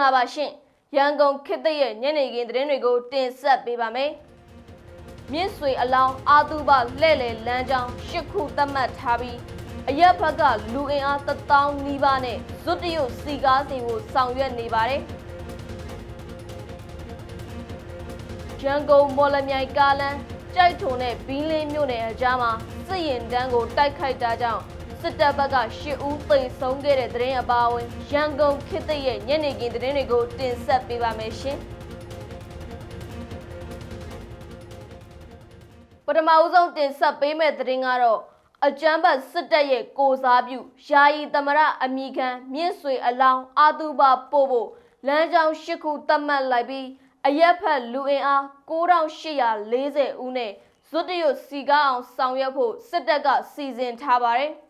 ္ဂလာပါရှင်ရန်ကုန်ခေတ်သစ်ရဲ့ညနေခင်းသတင်းတွေကိုတင်ဆက်ပေးပါမယ်မြင့်ဆွေအလောင်းအာသူဘလှဲ့လေလမ်းကြောင်းရှစ်ခုသတ်မှတ်ထားပြီးအရက်ဘက်ကလူအင်အားတစ်သောင်းနီးပါးနဲ့ဇွတ်တရုတ်စီကားစီကိုဆောင်ရွက်နေပါတယ်ရန်ကုန်မော်လမြိုင်ကားလမ်းကြိုက်ထုံနဲ့ဘီးလင်းမြို့နယ်အကြားမှာစစ်ရင်တန်းကိုတိုက်ခိုက်တာကြောင့် စစ်တပ်ဘက်က10ဦးသေဆုံးခဲ့တဲ့သတင်းအပါအဝင်ရန်ကုန်ခေတ်သစ်ရဲ့ညနေခင်းသတင်းတွေကိုတင်ဆက်ပေးပါမယ်ရှင်ပထမဦးဆုံးတင်ဆက်ပေးမယ့်သတင်းကတော့အကြမ်းဖက်စစ်တပ်ရဲ့ကိုစားပြုယာယီသမရအမိခံမြင့်ဆွေအလောင်းအာသူဘပို့ဖို့လမ်းကြောင်း၈ခုသတ်မှတ်လိုက်ပြီးအရက်ဖက်လူအင်အား9840ဦးနဲ့ဇွတ်တရွတ်စီကားအောင်ဆောင်ရွက်ဖို့စစ်တပ်ကစီစဉ်ထားပါတယ်။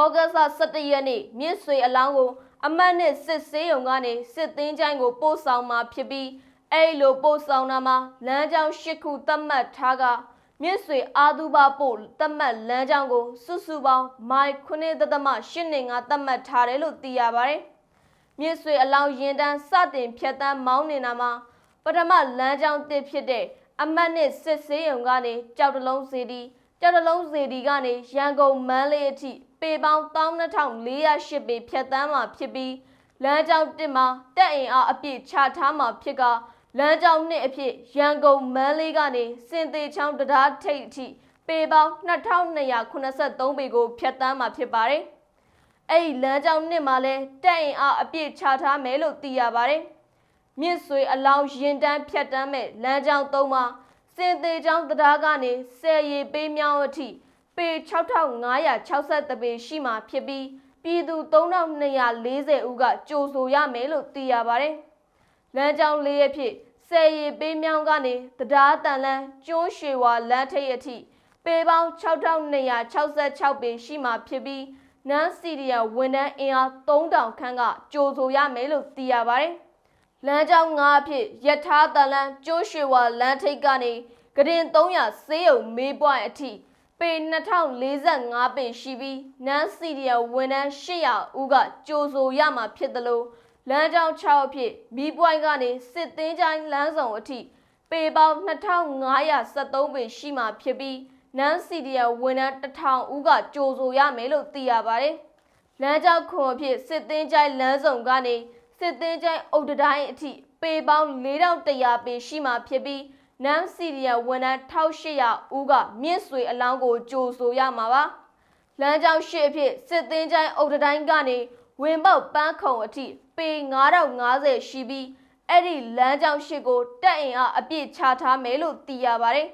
ဩဂတ်စ်17ရက်နေ့မြင့်ဆွေအလောင်းကိုအမတ်နဲ့စစ်ဆေးရုံကနေစစ်သင်းချိုင်းကိုပို့ဆောင်มาဖြစ်ပြီးအဲ့လိုပို့ဆောင်တာမှာလမ်းကြောင်း၈ခုသတ်မှတ်ထားကမြင့်ဆွေအာသူဘပို့သတ်မှတ်လမ်းကြောင်းကိုစုစုပေါင်းမိုင်9.8နေငါသတ်မှတ်ထားတယ်လို့သိရပါတယ်။မြင့်ဆွေအလောင်းရင်တန်းစတင်ဖြတ်တန်းမောင်းနေတာမှာပထမလမ်းကြောင်းတစ်ဖြစ်တဲ့အမတ်နဲ့စစ်ဆေးရုံကနေကြောက်တလုံးစီတီ ကြောက်တလုံးစီတီကနေရန်ကုန်မန်းလေးအထိပေပေါင်း12408ပေဖြတ်တန်းမှာဖြစ်ပြီးလမ်းကြောင်းတစ်မှာတက်အင်အားအပြည့်ချထားမှာဖြစ်ကလမ်းကြောင်းနှစ်အဖြစ်ရန်ကုန်မန်းလေးကနေစင်သေးချောင်းတရားထိပ်အထိပေပေါင်း2283ပေကိုဖြတ်တန်းမှာဖြစ်ပါတယ်။အဲ့ဒီလမ်းကြောင်းနှစ်မှာလဲတက်အင်အားအပြည့်ချထားမယ်လို့သိရပါတယ်။မြင့်ဆွေအလောင်းရင်တန်းဖြတ်တန်းမဲ့လမ်းကြောင်းသုံးမှာ စင်သေးချောင်းတရားကနေဆယ်ရီပေးမြောင်းအထိပေ6560ပေရှိမှဖြစ်ပြီးပြည်သူ3240ဦးကကြိုဆိုရမယ်လို့သိရပါတယ်။လမ်းကြောင်းလေးရဖြစ်ဆယ်ရီပေးမြောင်းကနေတရားတန်လန်းကျွန်းရွှေဝါလမ်းထိပ်အထိပေပေါင်း6266ပေရှိမှဖြစ်ပြီးနန်းစီရီယာဝန်ထမ်းအင်အား3000ခန့်ကကြိုဆိုရမယ်လို့သိရပါတယ်။ လမ်းကြောင်း၅အဖြစ်ယထာတန်လန်းကျွန်းရွှေဝါလမ်းထိပ်ကနေကရင်300ဆေးရုံမေးပွိုင်းအထိပေ2045ပေရှိပြီးနန်းစီရီယာဝန်ထမ်း800ဦးကကြိုဆိုရမှာဖြစ်တယ်လို့လမ်းကြောင်း6အဖြစ်မီးပွိုင်းကနေစစ်သင်းချိုင်းလမ်းဆောင်အထိပေပေါင်း2573ပေရှိမှဖြစ်ပြီးနန်းစီရီယာဝန်ထမ်း1000ဦးကကြိုဆိုရမယ်လို့သိရပါတယ်။လမ်းကြောင်းခွန်အဖြစ်စစ်သင်းချိုင်းလမ်းဆောင်ကနေ စစ်သင်းချိုင်းအုတ်တိုင်းအထိပေပေါင်း4100ပေရှိမှဖြစ်ပြီးနမ်စီရီယာဝန်ထမ်း1800ဦးကမြင့်ဆွေအလောင်းကိုကြိုဆိုရမှာပါလမ်းကြောင်းရှိအဖြစ်စစ်သင်းချိုင်းအုတ်တိုင်းကနေဝင်ပေါက်ပန်းခုံအထိပေ9050ရှိပြီးအဲ့ဒီလမ်းကြောင်းရှိကိုတက်အင်အားအပြည့်ချထားမယ်လို့သိရပါတယ်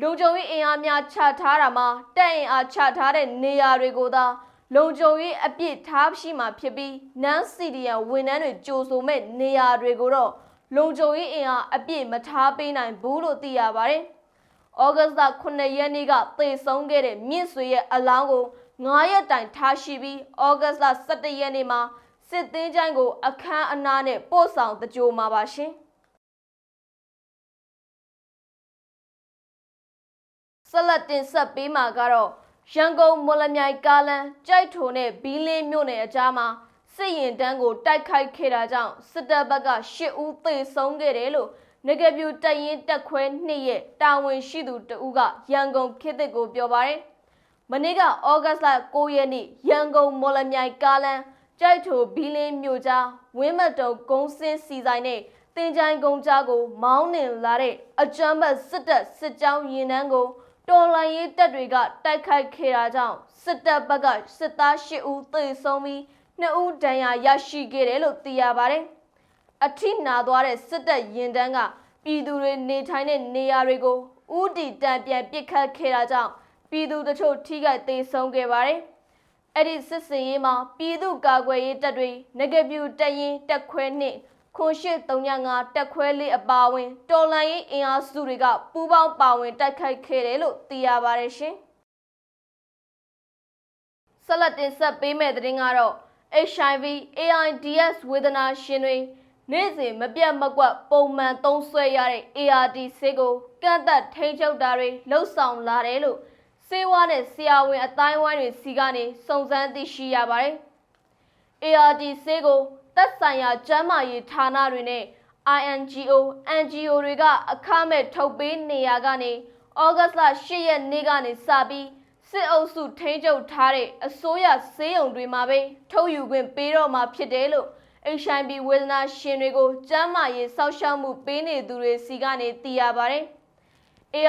လုံခြုံရေးအင်အားများချထားတာမှာတက်အင်အားချထားတဲ့နေရာတွေကိုသာ လုံခြုံရေးအပြည့်ထားရှိမှဖြစ်ပြီးနန်းစီဒီယန်ဝန်ထမ်းတွေကြိုဆိုမဲ့နေရာတွေကိုတော့လုံခြုံရေးအင်အားအပြည့်မထားပေးနိုင်ဘူးလို့သိရပါတယ်။ဩဂတ်စ်လ9ရက်နေ့ကသေဆုံးခဲ့တဲ့မြင့်ဆွေရဲ့အလောင်းကို9ရက်တိုင်ထားရှိပြီးဩဂတ်စ်လ17ရက်နေ့မှာစစ်သင်းချိုင်းကို အခမ်းအနားနဲ့ပို့ဆောင်တကြိုမှာပါရှင်။ဆက်လက်တင်ဆက်ပေးမှာကတော့ ရန်ကုန်မော်လမြိုင်ကားလမ်းကြိုက်ထုံနဲ့ဘီလင်းမြို့နယ်အကြားမှာစစ်ရင်တန်းကိုတိုက်ခိုက်ခဲ့တာကြောင့်စစ်တပ်ဘက်က၈ဦးသေဆုံးခဲ့တယ်လို့ငကပြူတပ်ရင်းတက်ခွဲနှစ်ရဲ့တာဝန်ရှိသူတဦးကရန်ကုန်ခေတ်သစ်ကိုပြောပါတယ်။မနေ့ကဩဂတ်စ်လ9ရက်နေ့ရန်ကုန်မော်လမြိုင်ကားလမ်းကြိုက်ထိုဘီလင်းမြို့ကြားဝင်းမတုံကုန်းစင်းစီဆိုင်နဲ့တင်ချိုင်ကုန်းကြားကို မောင်းနှင်လာတဲ့အကြမ်းဖက်စစ်တပ်စစ်ကြောင်းရင်နှန်းကို တော်လိုင်းရေးတပ်တွေကတိုက်ခိုက်ခဲ့တာကြောင့်စစ်တပ်ဘက်ကစစ်သား၈ဦးသေဆုံးပြီးနှစ်ဦးဒဏ်ရာရရှိခဲ့တယ်လို့သိရပါတယ်။အထိနာသွားတဲ့စစ်တပ်ရင်တန်းကပြည်သူတွေနေထိုင်တဲ့နေရာတွေကိုဥတီတံပြန်ပစ်ခတ်ခဲ့တာကြောင့်ပြည်သူတချို့ထိခိုက်သေဆုံးခဲ့ပါတယ်။အဲ့ဒီစစ်စင်ရေးမှာပြည်သူကာကွယ်ရေးတပ်တွေငကပြူတပ်ရင်တက်ခွဲနှင့် ခွန်ရှိ305တက်ခွဲလေးအပါဝင်တော်လန်ရေးအင်အားစုတွေကပူးပေါင်းပါဝင်တိုက်ခိုက်ခဲ့တယ်လို့သိရပါတယ်ရှင်။ဆက်လက်တင်ဆက်ပေးမယ့်သတင်းကတော့ HIV AIDS ဝေဒနာရှင်တွေနေ့စဉ်မပြတ်မကွက်ပုံမှန်သုံးစွဲရတဲ့ ART ဆေးကိုကန့်သက်ထိန်းချုပ်တာတွေလှုပ်ဆောင်လာတယ်လို့စေဝါနဲ့ဆရာဝန်အတိုင်းဝိုင်းတွေစီကနေစုံစမ်းသိရှိရပါတယ်။ ART ဆေးကို သက်ဆိုင်ရာကျန်းမာရေးဌာနတွေနဲ့ INGO NGO တွေကအခမဲ့ထုတ်ပေးနေရကနေဩဂတ်လ10ရက်နေ့ကနေစပြီးစစ်အုပ်စုထိန်းချုပ်ထားတဲ့အစိုးရစေးရုံတွေမှာပဲထုတ်ယူခွင့်ပေးတော့မှာဖြစ်တယ်လို့ HIV ဝေဒနာရှင်တွေကိုကျန်းမာရေးစောင့်ရှောက်မှုပေးနေသူတွေစီကနေသိရပါတယ်။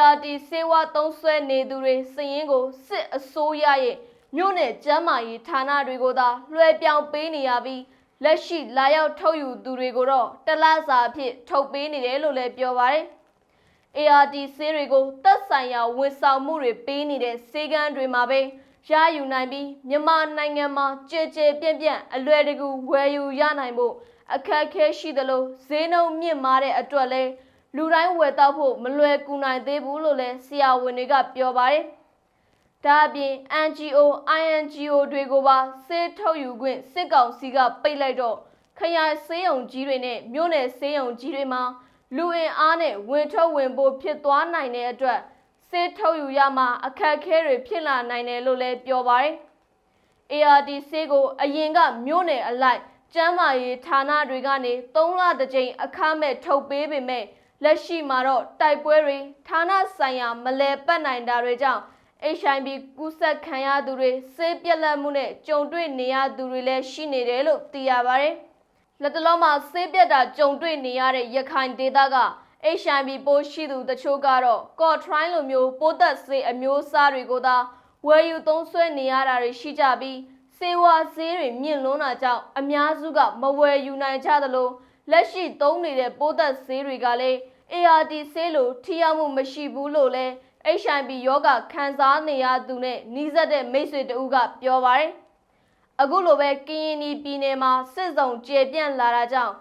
ART စေဝါသုံးဆွဲနေသူတွေစည်ရင်ကိုစစ်အစိုးရရဲ့မြို့နယ်ကျန်းမာရေးဌာနတွေကိုသာလွှဲပြောင်းပေးနေရပြီး လက်ရှိလာရောက်ထုတ်ယူသူတွေကိုတော့တလစာအဖြစ်ထုတ်ပေးနေတယ်လို့လည်းပြောပါတယ်။ ART ဆေးတွေကိုသက်ဆိုင်ရာဝန်ဆောင်မှုတွေပေးနေတဲ့ဆေးကန်းတွေမှာပဲရယူနိုင်ပြီးမြန်မာနိုင်ငံမှာကြည်ကြည်ပြန့်ပြန့်အလွယ်တကူဝယ်ယူရနိုင်ဖို့အခက်အခဲရှိသလိုဈေးနှုန်းမြင့်မားတဲ့အတွက်လည်းလူတိုင်းဝယ်တော့ဖို့မလွယ်ကူနိုင်သေးဘူးလို့လည်းဆရာဝန်တွေကပြောပါတယ်။ ဒါအပြင် NGO INGO တွေကိုပါဆေးထုတ်ယူခွင့်စစ်ကောင်စီကပိတ်လိုက်တော့ခရိုင်ဆေးရုံကြီးတွေနဲ့မြို့နယ်ဆေးရုံကြီးတွေမှာလူအင်အားနဲ့ဝင်ထုတ်ဝင်ဖို့ဖြစ်သွားနိုင်တဲ့အတွက်ဆေးထုတ်ယူရမှာအခက်အခဲတွေဖြစ်လာနိုင်တယ်လို့လည်းပြောပါတယ်။ ARD ဆေးကိုအရင်ကမြို့နယ်အလိုက်ကျန်းမာရေးဌာနတွေကနေ3လတစ်ကြိမ်အခမဲ့ထုတ်ပေးပေမဲ့လက်ရှိမှာတော့တိုက်ပွဲတွေဌာနဆိုင်ရာမလဲပတ်နိုင်တာတွေကြောင့် HIV ကူးစက်ခံရသူတွေဆေးပြက်လက်မှုနဲ့ကြုံတွေ့နေရသူတွေလည်းရှိနေတယ်လို့သိရပါတယ်။လက်တလုံးမှာဆေးပြက်တာကြုံတွေ့နေရတဲ့ရခိုင်ဒေသက HIV ပိုးရှိသူတချို့ကတော့ကော့ထရိုင်းလိုမျိုးပိုးသက်ဆေးအမျိုးအစားတွေကိုသာဝယ်ယူသုံးစွဲနေရတာတွေရှိကြပြီးစေဝါဆေးတွေမြင့်လွန်းတာကြောင့်အများစုကမဝယ်ယူနိုင်ကြသလိုလက်ရှိသုံးနေတဲ့ပိုးသက်ဆေးတွေကလည်း ART ဆေးလိုထိရောက်မှုမရှိဘူးလို့လည်း HIV ယောဂခံစားနေရသူနဲ့နှီးစပ်တဲ့မိတ်ဆွေတဦးကပြောပါတယ်။အခုလိုပဲကရင်ပြည်နယ်မှာစစ်စုံကျေပြန့်လာတာကြောင့်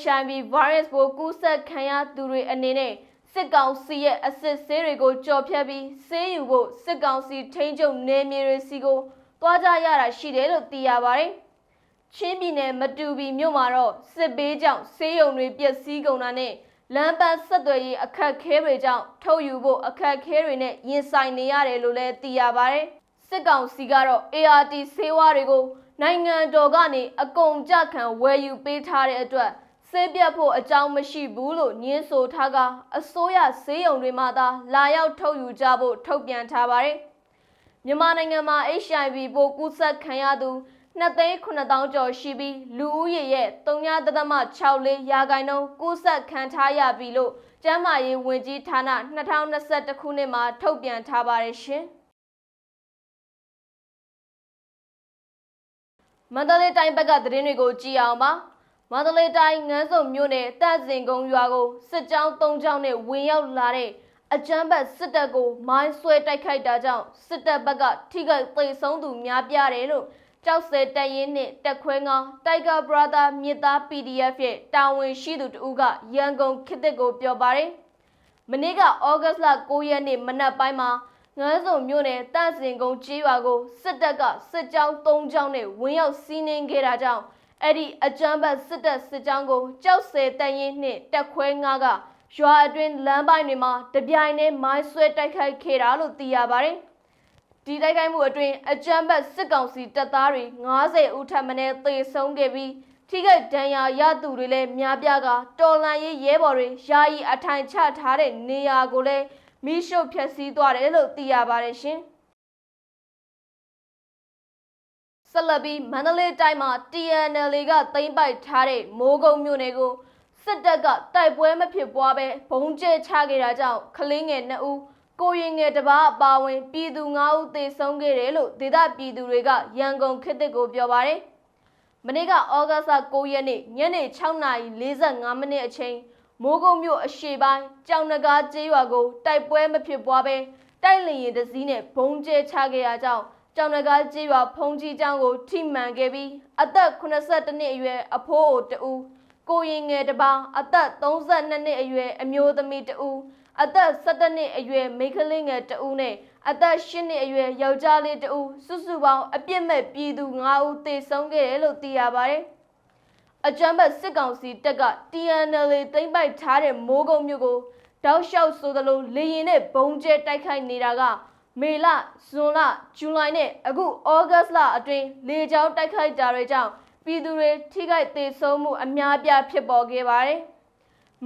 HIV virus ကိုကူးစက်ခံရသူတွေအနေနဲ့စစ်ကောင်စီရဲ့အစစ်ဆေးတွေကိုကြော်ဖြတ်ပြီးဆေးယူဖို့စစ်ကောင်စီထိန်းချုပ်နေမြေတွေစီကိုတွားကြရတာရှိတယ်လို့သိရပါတယ်။ချင်းပြည်နယ်မတူပီမြို့မှာတော့စစ်ဘေးကြောင့်ဆေးရုံတွေပျက်စီးကုန်တာနဲ့ လမ်းပန်းဆက်သွယ်ရေးအခက်ခဲတွေကြောင့်ထုတ်ယူဖို့အခက်ခဲတွေနဲ့ရင်ဆိုင်နေရတယ်လို့လည်းသိရပါတယ်။စစ်ကောင်စီကတော့ ART ဆေးဝါးတွေကိုနိုင်ငံတော်ကနေအကုန်ကြခံဝယ်ယူပေးထားတဲ့အတွက်ဆေးပြတ်ဖို့အကြောင်းမရှိဘူးလို့ညင်းဆိုထားကအစိုးရဆေးရုံတွေမှာသာလာရောက်ထုတ်ယူကြဖို့ထုတ်ပြန်ထားပါတယ်။မြန်မာနိုင်ငံမှာ HIV ပိုးကူးစက်ခံရသူ 2,9000ကျော်ရှိပြီးလူဦးရေရဲ့3.64ရာခိုင်နှုန်းကူးစက်ခံထားရပြီလို့ကျန်းမာရေးဝန်ကြီးဌာန2021ခုနှစ်မှာထုတ်ပြန်ထားပါတယ်ရှင်။မန္တလေးတိုင်းဘက်ကသတင်းတွေကိုကြည့်အောင်ပါမန္တလေးတိုင်းငန်းစုံမြို့နယ်တပ်စင်ကုန်းရွာကိုစစ်ကြောင်း၃ကြောင်းနဲ့ဝင်ရောက်လာတဲ့အကြမ်းဖက်စစ်တပ်ကိုမိုင်းဆွဲတိုက်ခိုက်တာကြောင့်စစ်တပ်ဘက်ကထိခိုက်သိဆုံးသူများပြားတယ်လို့ ကြောက်စဲတပ်ရင်းနဲ့တက်ခွဲငေါတိုက်ကာဘရာသာမြစ်သား PDF ရဲ့တာဝန်ရှိသူတူကရန်ကုန်ခေတ်ကိုပြောပါတယ်။မနေ့ကဩဂတ်လ9ရက်နေ့မနက်ပိုင်းမှာငန်းစုံမြို့နယ်တန့်စင်ကုန်းကျေးရွာကိုစစ်တပ်ကစစ်ကြောင်း၃ကြောင်းနဲ့ဝင်ရောက်စီးနင်းခဲ့တာကြောင့်အဲ့ဒီအကြမ်းဖက်စစ်တပ်စစ်ကြောင်းကိုကြောက်စဲတန်ရင်နှင့်တက်ခွဲငါးကရွာအတွင်းလမ်းပိုင်းတွေမှာတပြိုင်တည်းမိုင်းဆွဲတိုက်ခိုက်ခဲ့တာလို့သိရပါတယ်။ ဒီတိုက်ခိုက်မှုအတွင်းအကြမ်းဖက်စစ်ကောင်စီတပ်သားတွေ90ဦးထပ်မံသေဆုံးခဲ့ပြီးထိခိုက်ဒဏ်ရာရသူတွေလည်းများပြားကတော်လန်ရေးရဲဘော်တွေယာယီအထိုင်ချထားတဲ့နေရာကိုလည်းမိရှုဖျက်ဆီးသွားတယ်လို့သိရပါတယ်ရှင်။ဆက်လက်ပြီးမန္တလေးတိုင်းမှာ TNL ကသိမ်းပိုက်ထားတဲ့မိုးကုံမြို့နယ်ကိုစစ်တပ်ကတိုက်ပွဲမဖြစ်ပွားပဲဘုံကျဲချခဲ့တာကြောင့်ကလင်းငယ်2ဦး ကိုရင်ငယ်တစ်ပါးအပါဝင်ပြည်သူ9ဦးသေဆုံးခဲ့တယ်လို့ဒေသပြည်သူတွေကရန်ကုန်ခေတ်သစ်ကိုပြောပါတယ်။မနေ့ကဩဂတ်စ်9ရက်နေ့ညနေ6:45မိနစ်အချိန်မိုးကုံမြို့အရှေ့ပိုင်းကြောင်နဂါကျေးရွာကိုတိုက်ပွဲမဖြစ်ပွားပဲတိုက်လျင်တစည်းနဲ့ဘုံကျဲချခဲ့ရကြောင်းကြောင်နဂါကျေးရွာဖုန်ကြီးကျောင်းကိုထိမှန်ခဲ့ပြီးအသက်82နှစ်အရွယ်အဖိုးအိုတဦးကိုရင်ငယ်တစ်ပါးအသက်32နှစ်အရွယ်အမျိုးသမီးတဦး အသက်17နှစ်အရွယ်မိန်းကလေးငယ်တဦးနဲ့အသက်10နှစ်အရွယ်ယောက်ျားလေးတဦးစုစုပေါင်းအပြစ်မဲ့ပြည်သူ9ဦးသေဆုံးခဲ့တယ်လို့သိရပါတယ်။အကြမ်းဖက်စစ်ကောင်စီတပ်က TNL သိမ်းပိုက်ထားတဲ့မိုးကုံမြို့ကိုတောက်လျှောက်ဆိုသလိုလေရင်နဲ့ဘုံကျဲတိုက်ခိုက်နေတာကမေလဇွန်လဇူလိုင်နဲ့အခုဩဂတ်လအတွင်းလေကြောင်းတိုက်ခိုက်တာတွေကြောင့်ပြည်သူတွေထိခိုက်ဒေဆုံးမှုအများပြားဖြစ်ပေါ်ခဲ့ပါတယ်။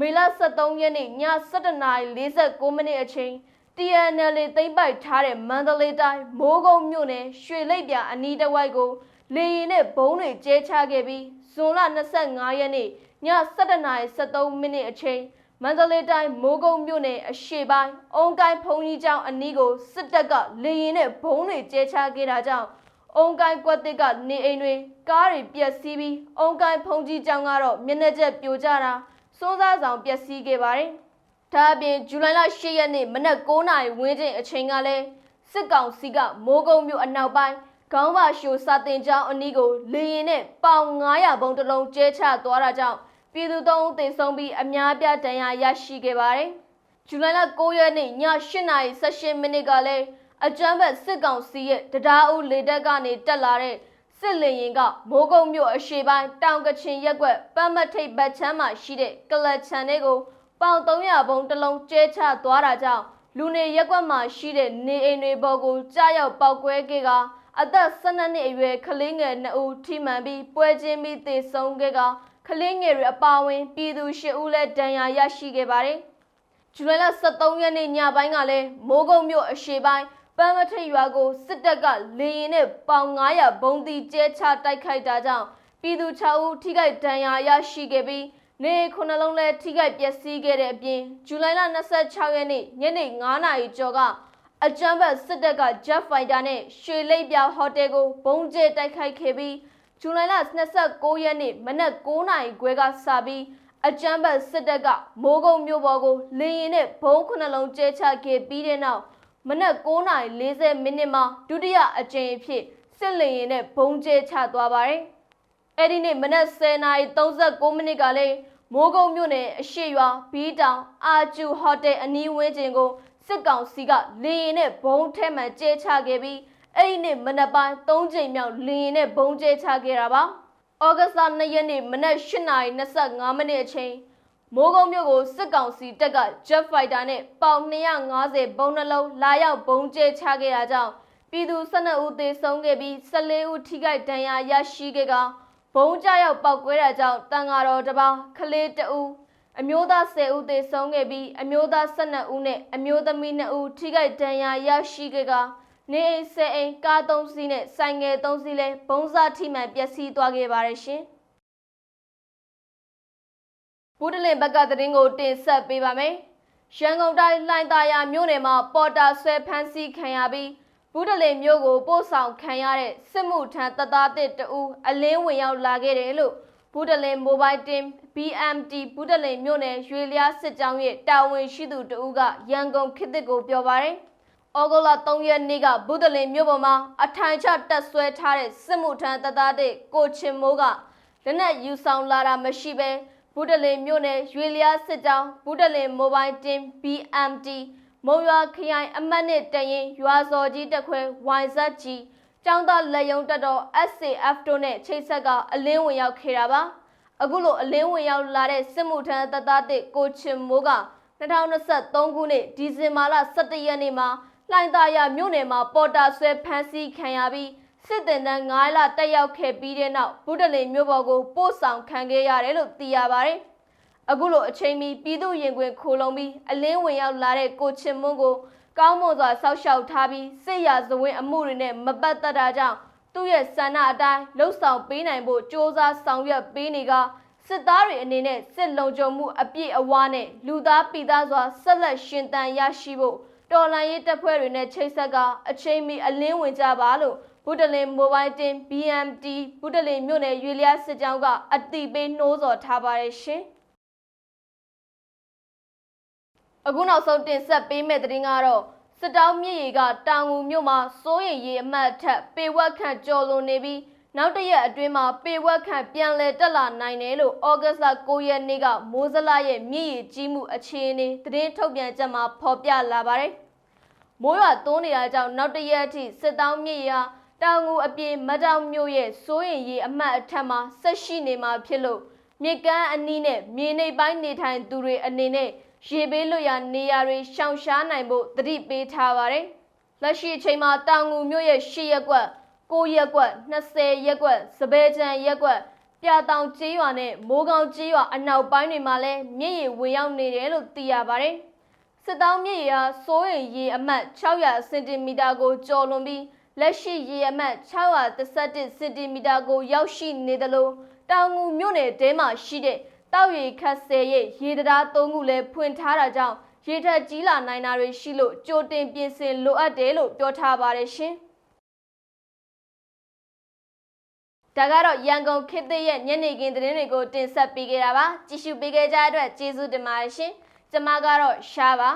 မေလ23ရက်နေ့ည7:49မိနစ်အချိန် TNL သိမ့်ပိုက်ထားတဲ့မန္တလေးတိုင်းမိုးကုတ်မြို့နယ်ရွှေလိပ်ပြအနီးတစ်ဝိုက်ကိုလေရင်နဲ့ဘုံတွေကျဲချခဲ့ပြီးဇွန်လ25ရက်နေ့ည7:73မိနစ်အချိန်မန္တလေးတိုင်းမိုးကုတ်မြို့နယ်အရှေ့ပိုင်းအုံကိုင်းဖုန်ကြီးကျောင်းအနီးကိုစစ်တပ်ကလေရင်နဲ့ဘုံတွေကျဲချခဲ့တာကြောင့်အုံကိုင်းကွက်တစ်ကနေအိမ်တွေကားတွေပျက်စီးပြီးအုံကိုင်းဖုန်ကြီးကျောင်းကတော့မျက်နှာကျက်ပြိုကျတာ စိုးစားဆောင်ပျက်စီးခဲ့ပါတယ်။ဒါအပြင်ဇူလိုင်လ10ရက်နေ့မနက်9:00နာရီဝန်းကျင်အချိန်ကလည်းစစ်ကောင်စီကမိုးကုတ်မြို့အနောက်ပိုင်းခေါင်းပါရှိုစာတင်ကျောင်းအနီးကိုလေရင်နဲ့ပေါင်900ဘုံတစ်လုံးကျဲချသွားတာကြောင့်ပြည်သူသုံးဦးသေဆုံးပြီးအများပြားဒဏ်ရာရရှိခဲ့ပါတယ်။ဇူလိုင်လ9ရက်နေ့ည8:18မိနစ်ကလည်းအကြမ်းဖက်စစ်ကောင်စီရဲ့တရားဦးလေတပ်ကနေတက်လာတဲ့ စစ်လေရင်ကမိုးကုတ်မြို့အရှေ့ပိုင်းတောင်ကချင်ရက်ကွက်ပန်းမထိပ်ဘတ်ချမ်းမှာရှိတဲ့ကလတ်ချန်တွေကိုပေါင်300ဘုံတစ်လုံးကျဲချသွားတာကြောင့်လူနေရက်ကွက်မှာရှိတဲ့နေအိမ်တွေပေါ်ကိုကြားရောက်ပောက်ကွဲခဲ့ကအသက်12နှစ်အရွယ်ကလေးငယ်2ဦးထိမှန်ပြီးပွဲချင်းပြီးသေဆုံးခဲ့ကကလေးငယ်တွေအပါအဝင်ပြည်သူ10ဦးလည်းဒဏ်ရာရရှိခဲ့ပါတယ်။ဇူလိုင်လ23ရက်နေ့ညပိုင်းကလည်းမိုးကုတ်မြို့အရှေ့ပိုင်း ပန်းမထိပ်ရွာကိုစစ်တပ်ကလေရင်နဲ့ပေါင်900ဘုံတီကျဲချတိုက်ခိုက်တာကြောင့်ပြည်သူ6ဦးထိခိုက်ဒဏ်ရာရရှိခဲ့ပြီးနေခုနှလုံးလည်းထိခိုက်ပျက်စီးခဲ့တဲ့အပြင်ဇူလိုင်လ26ရက်နေ့ညနေ9နာရီကျော်ကအကြမ်းဖက်စစ်တပ်က Jet Fighter နဲ့ရွှေလိပ်ပြဟိုတယ်ကိုဘုံကျဲတိုက်ခိုက်ခဲ့ပြီးဇူလိုင်လ29ရက်နေ့မနက်9နာရီခွဲကစပြီးအကြမ်းဖက်စစ်တပ်ကမိုးကုတ်မြို့ပေါ်ကိုလေရင်နဲ့ဘုံခုနှလုံးကျဲချခဲ့ပြီးတဲ့နောက် မနက်9:40မိနစ်မှာဒုတိယအကြိမ်အဖြစ်စစ်လေရင်နဲ့ဘုံကျဲချသွားပါတယ်။အဲ့ဒီနေ့မနက်10:39မိနစ်ကလည်းမိုးကုတ်မြို့နယ်အရှိရွာဘီးတောင်အာကျူဟိုတယ်အနီးဝန်းကျင်ကိုစစ်ကောင်စီကလေရင်နဲ့ဘုံထဲမှကျဲချခဲ့ပြီးအဲ့ဒီနေ့မနက်ပိုင်း၃ချိန်မြောက်လေရင်နဲ့ဘုံကျဲချခဲ့တာပါ။ဩဂတ်စ်လ2ရက်နေ့မနက်8:25မိနစ်အချိန် မိုးကုံမြို့ကိုစစ်ကောင်စီတပ်က Jet Fighter နဲ့ပေါင်250ဘုံနှလုံးလာရောက်ဘုံကျဲချခဲ့တာကြောင့်ပြည်သူ12ဦးသေဆုံးခဲ့ပြီး14ဦးထိခိုက်ဒဏ်ရာရရှိခဲ့ကဘုံကြရောက်ပောက်ကွဲတာကြောင့်တန်ဃာတော်တစ်ပါးကလေးတဦးအမျိုးသား10ဦးသေဆုံးခဲ့ပြီးအမျိုးသား12ဦးနဲ့အမျိုးသမီး2ဦးထိခိုက်ဒဏ်ရာရရှိခဲ့ကနေအိမ်ဆယ်အိမ်ကား3စီးနဲ့ဆိုင်ငယ်3စီးလဲဘုံစားထိမှန်ပျက်စီးသွားခဲ့ပါတယ်ရှင်။ ဘူးတလင်ဘက်ကသတင်းကိုတင်ဆက်ပေးပါမယ်။ရန်ကုန်တိုင်းလှိုင်သာယာမြို့နယ်မှာပေါ်တာဆွဲဖမ်းဆီးခံရပြီးဘူးတလင်မြို့ကိုပို့ဆောင်ခံရတဲ့စစ်မှုထမ်းတပ်သားတစ်တဦးအလင်းဝင်ရောက်လာခဲ့တယ်လို့ဘူးတလင်မိုဘိုင်းတင် BMT ဘူးတလင်မြို့နယ်ရွှေလျားစစ်ကြောင်းရဲ့တာဝန်ရှိသူတဦးကရန်ကုန်ခေတ်သစ်ကိုပြောပါတယ်။ဩဂုတ်လ3ရက်နေ့ကဘူးတလင်မြို့ပေါ်မှာအထိုင်ချတက်ဆွဲထားတဲ့စစ်မှုထမ်းတပ်သားတစ်ကိုချင်မိုးကလက်နက်ယူဆောင်လာတာမရှိဘဲ ဘူးတလင်မြို့နယ်ရွေလျားစစ်တောင်းဘူးတလင်မိုဘိုင်းတင် BMT မုံရွာခရိုင်အမှတ်နဲ့တရင်ရွာစော်ကြီးတက်ခွဲ YZG ကျောင်းသားလက်ယုံတက်တော် SAF တို့နဲ့ချိတ်ဆက်ကအလင်းဝင်ရောက်ခဲ့တာပါအခုလိုအလင်းဝင်ရောက်လာတဲ့စစ်မှုထမ်းတပ်သားတစ်ကိုချင်မိုးက2023ခုနှစ်ဒီဇင်ဘာလ17ရက်နေ့မှာလှိုင်သာယာမြို့နယ်မှာပေါ်တာဆွဲဖမ်းဆီးခံရပြီး စစ်တင်တန်း9လတက်ရောက်ခဲ့ပြီးတဲ့နောက်ဗုဒ္ဓလင်မြို့ပေါ်ကိုပို့ဆောင်ခံခဲ့ရတယ်လို့သိရပါတယ်။အခုလိုအချိန်မီပြည်သူရင်ခွင်ခိုလုံပြီးအလင်းဝင်ရောက်လာတဲ့ကိုချင်မွန်းကိုကောင်းမွန်စွာဆောက်ရှောက်ထားပြီးစစ်ရာဇဝင်းအမှုတွေနဲ့မပတ်သက်တာကြောင့်သူ့ရဲ့ဆန္ဒအတိုင်းလှုပ်ဆောင်ပေးနိုင်ဖို့စ조사ဆောင်ရွက်ပေးနေကစစ်သားတွေအနေနဲ့စစ်လုံခြုံမှုအပြည့်အဝနဲ့လူသားပိသားစွာဆက်လက်ရှင်သန်ရရှိဖို့တော်လှန်ရေးတပ်ဖွဲ့တွေနဲ့ချိတ်ဆက်က အချိန်မီအလင်းဝင်ကြပါလို့ ဘုဒ္ဓလင်မိုဘိုင်းတင် BMT ဘုဒ္ဓလင်မြို့နယ်ရွေလျားစစ်ကြောင်းကအတိပေးနှိုးဆော်ထားပါတယ်ရှင်။အခုနောက်ဆုံးတင်ဆက်ပေးမယ့်သတင်းကတော့စစ်တောင်းမြစ်ရီကတောင်ငူမြို့မှာစိုးရိမ်ရေးအမှတ်ထက်ပေဝက်ခန့်ကျော်လွန်နေပြီးနောက်တစ်ရက်အတွင်းမှာပေဝက်ခန့်ပြန်လည်တက်လာနိုင်တယ်လို့ဩဂတ်စ်လ9ရက်နေ့ကမိုးစလရဲ့မြစ်ရီကြီးမှုအခြေအနေသတင်းထုတ်ပြန်ချက်မှာဖော်ပြလာပါတယ်။မိုးရွာသွန်းနေတာကြောင့်နောက်တစ်ရက်အထိစစ်တောင်းမြစ်ရီဟာ တောင်ငူအပြင်မတောင်မြို့ရဲ့စိုးရင်ရီအမှတ်အထက်မှာဆက်ရှိနေမှာဖြစ်လို့မြေကမ်းအနီးနဲ့မြေနေပိုင်းနေထိုင်သူတွေအနေနဲ့ရေဘေးလွတ်ရာနေရာတွေရှောင်ရှားနိုင်ဖို့သတိပေးထားပါတယ်။လက်ရှိအချိန်မှာတောင်ငူမြို့ရဲ့ရှေ့ရက်ကွက်9ရက်ကွက်20ရက်ကွက်စပယ်ချံရက်ကွက်ပြတောင်ကျေးရွာနဲ့မိုးကောင်းကျေးရွာအနောက်ပိုင်းတွေမှာလည်းမြင့်ရီဝင်ရောက်နေတယ်လို့သိရပါတယ်။စစ်တောင်းမြင့်ရီဟာစိုးရိမ်ရေအမှတ်600စင်တီမီတာကိုကျော်လွန်ပြီး လက်ရှိရေအမှတ်631စင်တီမီတာကို ရောက်ရှိနေသလိုတောင်ငူမြို့နယ်တဲမှာရှိတဲ့တောက်ရီခတ်ဆယ်ရဲ့ရေတရား၃ခုလည်းဖွင့်ထားတာကြောင့်ရေထက်ကြီးလာနိုင်တာတွေရှိလို့ကြိုတင်ပြင်ဆင်လိုအပ်တယ်လို့ပြောထားပါတယ်ရှင်။ဒါကတော့ရန်ကုန်ခေတ်သစ်ရဲ့ညနေခင်းသတင်းတွေကိုတင်ဆက်ပေးခဲ့တာပါကြည့်ရှုပေးခဲ့ကြတဲ့အတွက်ကျေးဇူးတင်ပါတယ်ရှင်ကျမကတော့ရှားပါ